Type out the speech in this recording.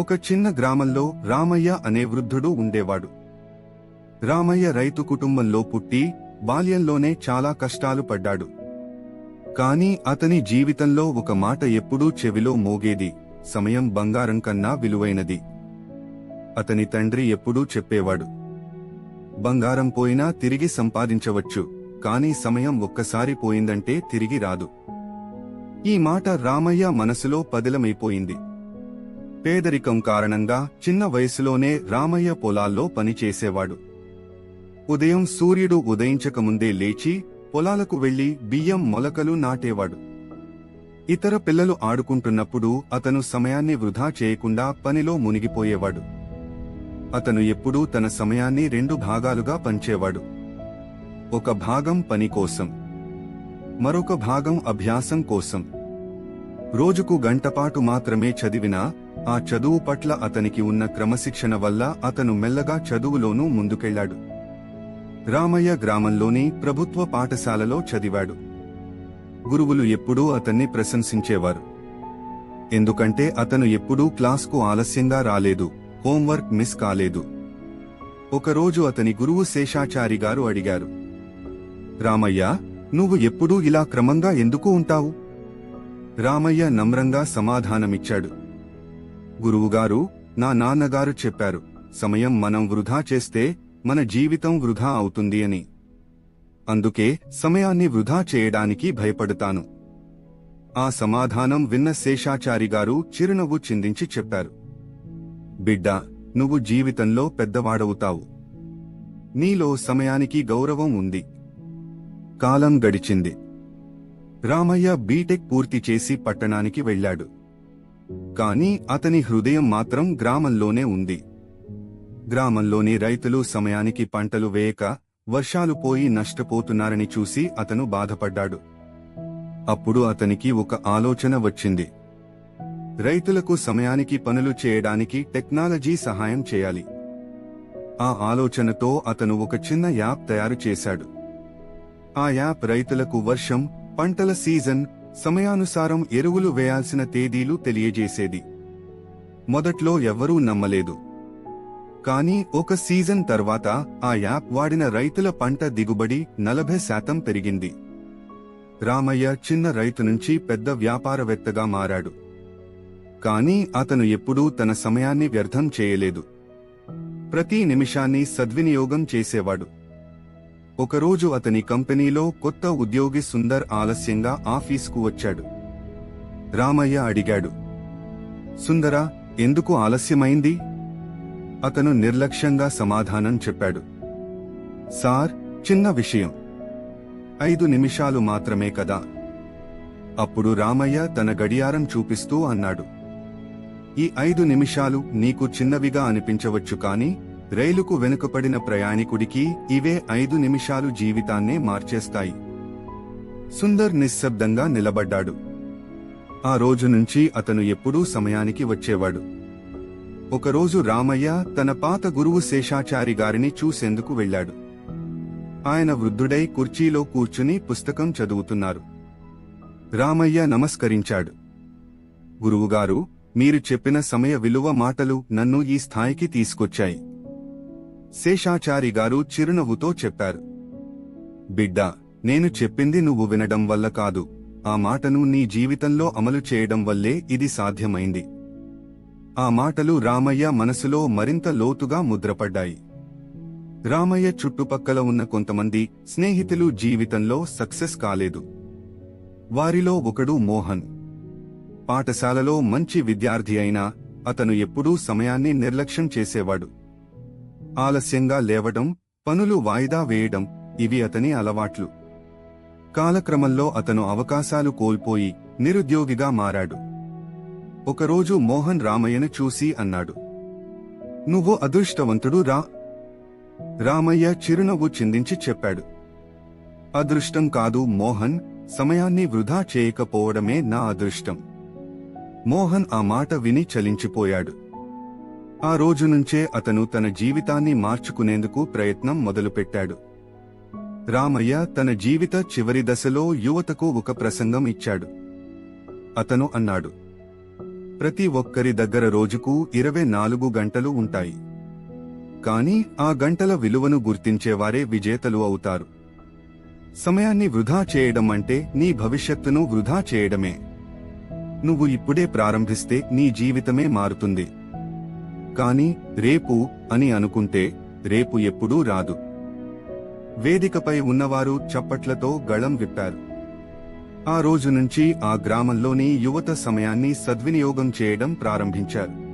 ఒక చిన్న గ్రామంలో రామయ్య అనే వృద్ధుడు ఉండేవాడు. రామయ్య రైతు కుటుంబంలో పుట్టి బాల్యంలోనే చాలా కష్టాలు పడ్డాడు. కాని అతని జీవితంలో ఒక మాట ఎప్పుడూ చెవిలో మోగేది సమయం బంగారం కన్నా విలువైనది. అతని తండ్రి ఎప్పుడూ చెప్పేవాడు బంగారం పోయినా తిరిగి సంపాదించవచ్చు కాని సమయం ఒక్కసారి పోయిందంటే తిరిగి రాదు. ఈ మాట రామయ్య మనసులో పదిలమైపోయింది. పేదరికం కారణంగా చిన్న వయసులోనే రామయ్య పొలాల్లో పనిచేసేవాడు. ఉదయం సూర్యుడు ఉదయించకముందే లేచి పొలాలకు వెళ్ళి బియ్యం మొలకలు నాటేవాడు. ఇతర పిల్లలు ఆడుకుంటున్నప్పుడు అతను సమయాన్ని వృధా చేయకుండా పనిలో మునిగిపోయేవాడు. అతను ఎప్పుడూ తన సమయాన్ని రెండు భాగాలుగా పంచేవాడు. ఒక భాగం పని కోసం మరొక భాగం అభ్యాసం కోసం. రోజుకు గంటపాటు మాత్రమే చదివినా ఆ చదువు పట్ల అతనికి ఉన్న క్రమశిక్షణ వల్ల అతను మెల్లగా చదువులోనూ ముందుకెళ్ళాడు రామయ్య గ్రామంలోని ప్రభుత్వ పాఠశాలలో చదివాడు. గురువులు ఎప్పుడూ అతన్ని ప్రశంసించేవారు. ఎందుకంటే అతను ఎప్పుడూ క్లాస్కు ఆలస్యంగా రాలేదు హోంవర్క్ మిస్ కాలేదు. ఒకరోజు అతని గురువు శేషాచారి గారు అడిగారు రామయ్య నువ్వు ఎప్పుడూ ఇలా క్రమంగా ఎందుకు ఉంటావు? రామయ్య నమ్రంగా సమాధానమిచ్చాడు. గురువుగారు నా నాన్నగారు చెప్పారు సమయం మనం వృధా చేస్తే మన జీవితం వృధా అవుతుంది అని. అందుకే సమయాన్ని వృధా చేయడానికి భయపడతాను. ఆ సమాధానం విన్న శేషాచారి గారు చిరునవ్వు చిందించి చెప్పారు. బిడ్డా నువ్వు జీవితంలో పెద్దవాడవుతావు. నీలో సమయానికి గౌరవం ఉంది. కాలం గడిచింది. రామయ్య బీటెక్ పూర్తి చేసి పట్టణానికి వెళ్ళాడు. కాని అతని హృదయం మాత్రం గ్రామంలోనే ఉంది. గ్రామంలోని రైతులు సమయానికి పంటలు వేయక వర్షాలు పోయి నష్టపోతున్నారని చూసి అతను బాధపడ్డాడు. అప్పుడు అతనికి ఒక ఆలోచన వచ్చింది. రైతులకు సమయానికి పనులు చేయడానికి టెక్నాలజీ సహాయం చేయాలి. ఆ ఆలోచనతో అతను ఒక చిన్న యాప్ తయారు చేశాడు. ఆ యాప్ రైతులకు వర్షం పంటల సీజన్ సమయానుసారం ఎరువులు వేయాల్సిన తేదీలు తెలియజేసేది. మొదట్లో ఎవ్వరూ నమ్మలేదు. కానీ ఒక సీజన్ తర్వాత ఆ యాప్ వాడిన రైతుల పంట దిగుబడి నలభై శాతం పెరిగింది. రామయ్య చిన్న రైతు నుంచి పెద్ద వ్యాపారవేత్తగా మారాడు. కానీ అతను ఎప్పుడూ తన సమయాన్ని వ్యర్థం చేయలేదు. ప్రతి నిమిషాన్ని సద్వినియోగం చేసేవాడు. ఒకరోజు అతని కంపెనీలో కొత్త ఉద్యోగి సుందర్ ఆలస్యంగా ఆఫీసుకు వచ్చాడు. రామయ్య అడిగాడు. సుందర ఎందుకు ఆలస్యమైంది? అతను నిర్లక్ష్యంగా సమాధానం చెప్పాడు. సార్ చిన్న విషయం. ఐదు నిమిషాలు మాత్రమే కదా. అప్పుడు రామయ్య తన గడియారం చూపిస్తూ అన్నాడు. ఈ ఐదు నిమిషాలు నీకు చిన్నవిగా అనిపించవచ్చు కానీ రైలుకు వెనుకపడిన ప్రయాణికుడికి ఇవే ఐదు నిమిషాలు జీవితాన్నే మార్చేస్తాయి. సుందర్ నిశ్శబ్దంగా నిలబడ్డాడు. ఆ రోజు నుంచి అతను ఎప్పుడూ సమయానికి వచ్చేవాడు. ఒకరోజు రామయ్య తన పాత గురువు శేషాచారి గారిని చూసేందుకు వెళ్ళాడు. ఆయన వృద్ధుడై కుర్చీలో కూర్చుని పుస్తకం చదువుతున్నారు. రామయ్య నమస్కరించాడు. గురువుగారు మీరు చెప్పిన సమయ విలువ మాటలు నన్ను ఈ స్థాయికి తీసుకొచ్చాయి. శేషాచారి గారు చిరునవ్వుతో చెప్పారు. బిడ్డా నేను చెప్పింది నువ్వు వినడం వల్ల కాదు. ఆ మాటను నీ జీవితంలో అమలు చేయడం వల్లే ఇది సాధ్యమైంది. ఆ మాటలు రామయ్య మనసులో మరింత లోతుగా ముద్రపడ్డాయి. రామయ్య చుట్టుపక్కల ఉన్న కొంతమంది స్నేహితులు జీవితంలో సక్సెస్ కాలేదు. వారిలో ఒకడు మోహన్. పాఠశాలలో మంచి విద్యార్థి అయినా అతను ఎప్పుడూ సమయాన్ని నిర్లక్ష్యం చేసేవాడు. ఆలస్యంగా లేవడం పనులు వాయిదా వేయడం ఇవి అతని అలవాట్లు. కాలక్రమంలో అతను అవకాశాలు కోల్పోయి నిరుద్యోగిగా మారాడు. ఒకరోజు మోహన్ రామయ్యను చూసి అన్నాడు. నువ్వు అదృష్టవంతుడు రా. రామయ్య చిరునవ్వు చిందించి చెప్పాడు. అదృష్టం కాదు మోహన్ సమయాన్ని వృధా చేయకపోవడమే నా అదృష్టం. మోహన్ ఆ మాట విని చలించిపోయాడు. ఆ రోజు నుంచే అతను తన జీవితాన్ని మార్చుకునేందుకు ప్రయత్నం మొదలుపెట్టాడు. రామయ్య తన జీవిత చివరి దశలో యువతకు ఒక ప్రసంగం ఇచ్చాడు. అతను అన్నాడు ప్రతి ఒక్కరి దగ్గర రోజుకు ఇరవై నాలుగు గంటలు ఉంటాయి. కానీ ఆ గంటల విలువను గుర్తించేవారే విజేతలు అవుతారు. సమయాన్ని వృధా చేయడం అంటే నీ భవిష్యత్తును వృధా చేయడమే. నువ్వు ఇప్పుడే ప్రారంభిస్తే నీ జీవితమే మారుతుంది. కాని రేపు అని అనుకుంటే రేపు ఎప్పుడూ రాదు. వేదికపై ఉన్నవారు చప్పట్లతో గళం విప్పారు. ఆ రోజు నుంచి ఆ గ్రామంలోని యువత సమయాన్ని సద్వినియోగం చేయడం ప్రారంభించారు.